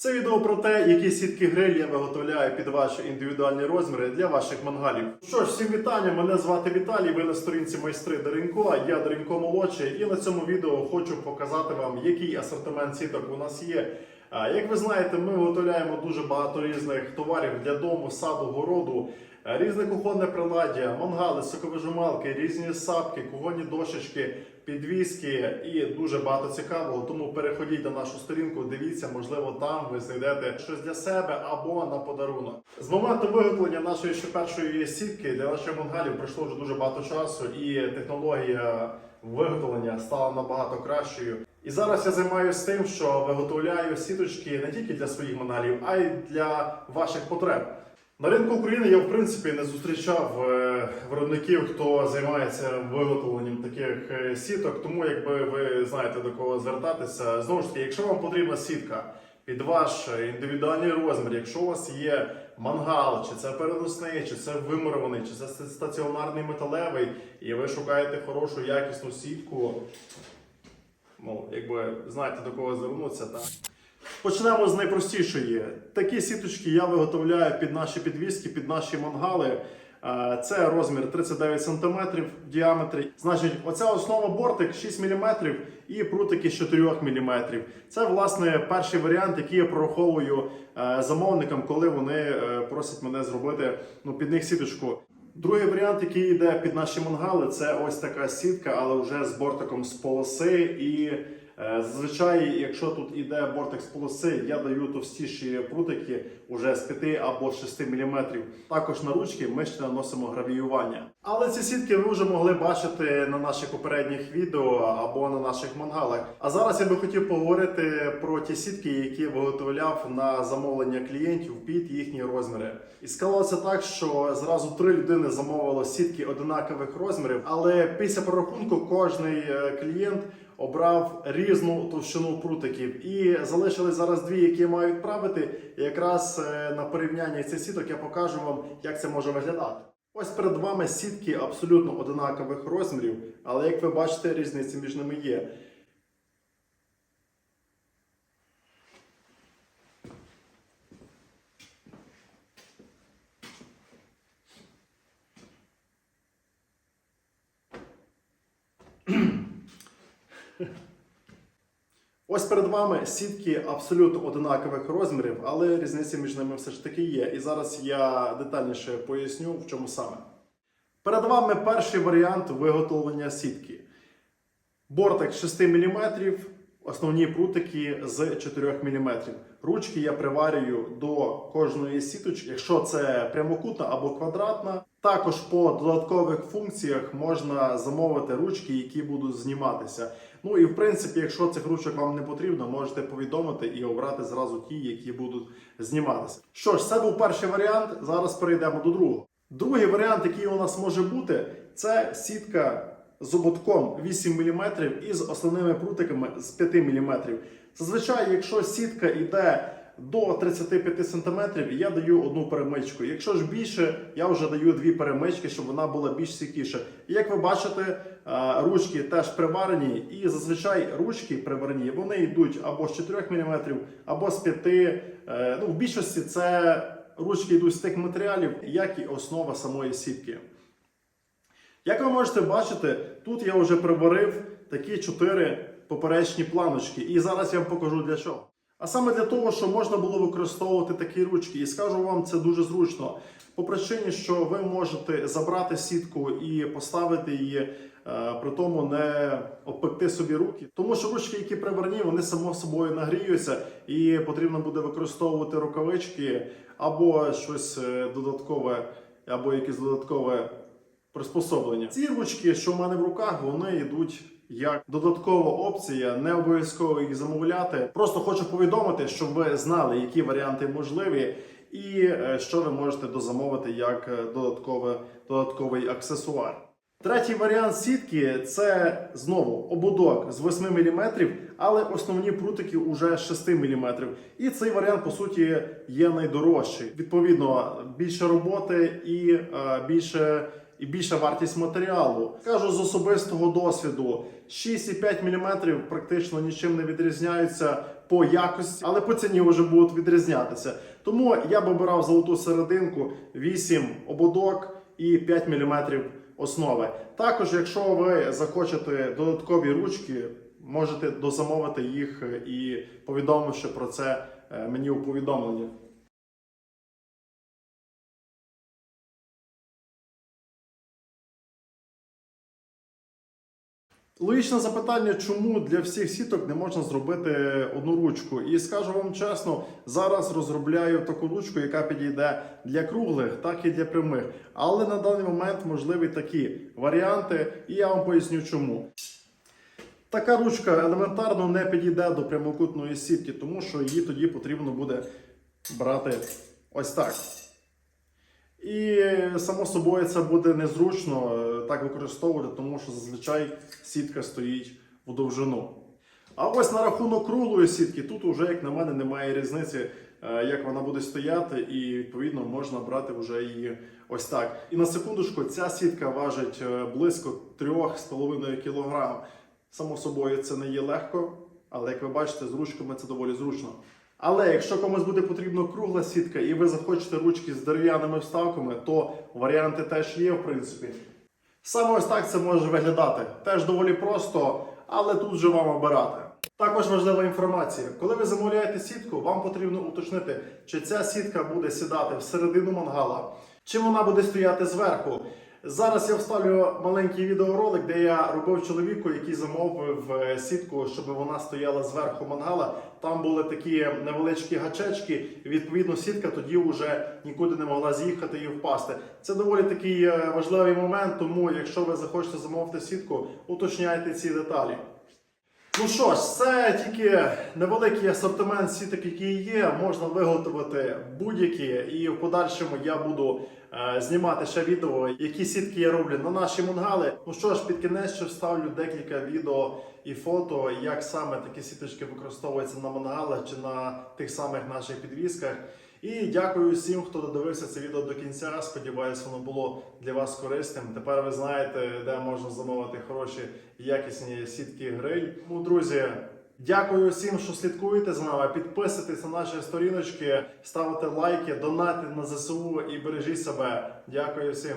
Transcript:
Це відео про те, які сітки гриль я виготовляю під ваші індивідуальні розміри для ваших мангалів. Що ж, всім вітання. Мене звати Віталій. Ви на сторінці майстри Даренько. Я Даренько молодший. І на цьому відео хочу показати вам, який асортимент сіток у нас є. Як ви знаєте, ми виготовляємо дуже багато різних товарів для дому, саду, городу, різне кухонне приладдя, мангали, соковижималки, різні сапки, кухонні дошечки, підвіски і дуже багато цікавого. Тому переходіть на нашу сторінку, дивіться, можливо, там ви знайдете щось для себе або на подарунок. З моменту виготовлення нашої ще першої сітки для наших мангалів пройшло вже дуже багато часу, і технологія виготовлення стала набагато кращою. І зараз я займаюся тим, що виготовляю сіточки не тільки для своїх мангалів, а й для ваших потреб. На ринку України я в принципі не зустрічав е, виробників, хто займається виготовленням таких е, сіток. Тому, якби ви знаєте до кого звертатися, знову ж таки, якщо вам потрібна сітка під ваш індивідуальний розмір, якщо у вас є мангал, чи це переносний, чи це вимурований, чи це стаціонарний металевий, і ви шукаєте хорошу якісну сітку, ну, якби знаєте до кого звернутися, так. Почнемо з найпростішої. Такі сіточки я виготовляю під наші підвіски, під наші мангали. Е, Це розмір 39 см в діаметрі. Значить, оця основа бортик 6 мм і прутики з 4 мм. Це власне перший варіант, який я прораховую е, замовникам, коли вони е, просять мене зробити ну, під них сіточку. Другий варіант, який йде під наші мангали, це ось така сітка, але вже з бортиком з полоси. І зазвичай, якщо тут іде бортик з полоси, я даю товстіші прутики уже з 5 або 6 мм. Також на ручки ми ще наносимо гравіювання. Але ці сітки ви вже могли бачити на наших попередніх відео або на наших мангалах. А зараз я би хотів поговорити про ті сітки, які виготовляв на замовлення клієнтів під їхні розміри. І склалося так, що зразу три людини замовило сітки одинакових розмірів, але після прорахунку кожний е, клієнт обрав різну товщину прутиків. І залишились зараз дві, які я маю відправити. І якраз е, на порівнянні цих сіток я покажу вам, як це може виглядати. Ось перед вами сітки абсолютно одинакових розмірів, але як ви бачите, різниці між ними є. Ось перед вами сітки абсолютно одинакових розмірів, але різниці між ними все ж таки є. І зараз я детальніше поясню, в чому саме. Перед вами перший варіант виготовлення сітки. Бортик 6 мм, основні прутики з 4 мм. Ручки я приварюю до кожної сіточки, якщо це прямокутна або квадратна. Також по додаткових функціях можна замовити ручки, які будуть зніматися. Ну і в принципі, якщо цих ручок вам не потрібно, можете повідомити і обрати зразу ті, які будуть зніматися. Що ж, це був перший варіант. Зараз перейдемо до другого. Другий варіант, який у нас може бути, це сітка з ободком 8 мм і з основними прутиками з 5 мм. Зазвичай, якщо сітка йде до 35 см, я даю одну перемичку. Якщо ж більше, я вже даю дві перемички, щоб вона була більш сікіша. І як ви бачите, е, ручки теж приварені, і зазвичай ручки приварені, вони йдуть або з 4 мм, або з 5 Е, Ну, в більшості це ручки йдуть з тих матеріалів, як і основа самої сітки. Як ви можете бачити, тут я вже приварив такі чотири поперечні планочки. І зараз я вам покажу для чого. А саме для того, щоб можна було використовувати такі ручки. І скажу вам, це дуже зручно. По причині, що ви можете забрати сітку і поставити її, е, при тому не обпекти собі руки. Тому що ручки, які приварні, вони само собою нагріються, і потрібно буде використовувати рукавички або щось е, додаткове, або якесь додаткове приспособлення. Ці ручки, що в мене в руках, вони йдуть як додаткова опція, не обов'язково їх замовляти. Просто хочу повідомити, щоб ви знали, які варіанти можливі, і е, що ви можете дозамовити як е, додаткове, додатковий аксесуар. Третій варіант сітки це знову ободок з 8 мм, але основні прутики вже 6 мм. І цей варіант, по суті, є найдорожчий. Відповідно, більше роботи і е, більше. І більша вартість матеріалу. Скажу з особистого досвіду, 6,5 мм практично нічим не відрізняються по якості, але по ціні вже будуть відрізнятися. Тому я б обирав золоту серединку, 8 ободок і 5 мм основи. Також, якщо ви захочете додаткові ручки, можете дозамовити їх і повідомивши про це е, мені у повідомленні. Логічне запитання, чому для всіх сіток не можна зробити одну ручку? І скажу вам чесно, зараз розробляю таку ручку, яка підійде для круглих, так і для прямих. Але на даний момент можливі такі варіанти, і я вам поясню чому. Така ручка елементарно не підійде до прямокутної сітки, тому що її тоді потрібно буде брати ось так. І само собою це буде незручно так використовувати, тому що зазвичай сітка стоїть в довжину. А ось на рахунок круглої сітки, тут уже, як на мене, немає різниці, е, як вона буде стояти, і відповідно можна брати вже її ось так. І на секундочку, ця сітка важить е, близько 3,5 кг. Само собою, це не є легко, але як ви бачите, з ручками це доволі зручно. Але якщо комусь буде потрібна кругла сітка і ви захочете ручки з дерев'яними вставками, то варіанти теж є, в принципі. Саме ось так це може виглядати. Теж доволі просто, але тут же вам обирати. Також важлива інформація. Коли ви замовляєте сітку, вам потрібно уточнити, чи ця сітка буде сідати всередину мангала, чи вона буде стояти зверху. Зараз я вставлю маленький відеоролик, де я робив чоловіку, який замовив е, сітку, щоб вона стояла зверху мангала. Там були такі невеличкі гачечки, відповідно сітка тоді вже нікуди не могла з'їхати і впасти. Це доволі такий е, важливий момент, тому якщо ви захочете замовити сітку, уточняйте ці деталі. Ну що ж, це тільки невеликий асортимент сіток, які є. Можна виготовити будь-які, і в подальшому я буду е, знімати ще відео, які сітки я роблю на наші мангали. Ну що ж, під кінець ще вставлю декілька відео і фото, як саме такі сіточки використовуються на мангалах чи на тих самих наших підвісках. І дякую всім, хто додивився це відео до кінця. Сподіваюсь, воно було для вас корисним. Тепер ви знаєте, де можна замовити хороші і якісні сітки гриль. Тому, друзі, дякую всім, що слідкуєте за нами. Підписуйтесь на наші сторіночки, ставте лайки, донати на ЗСУ і бережіть себе. Дякую всім.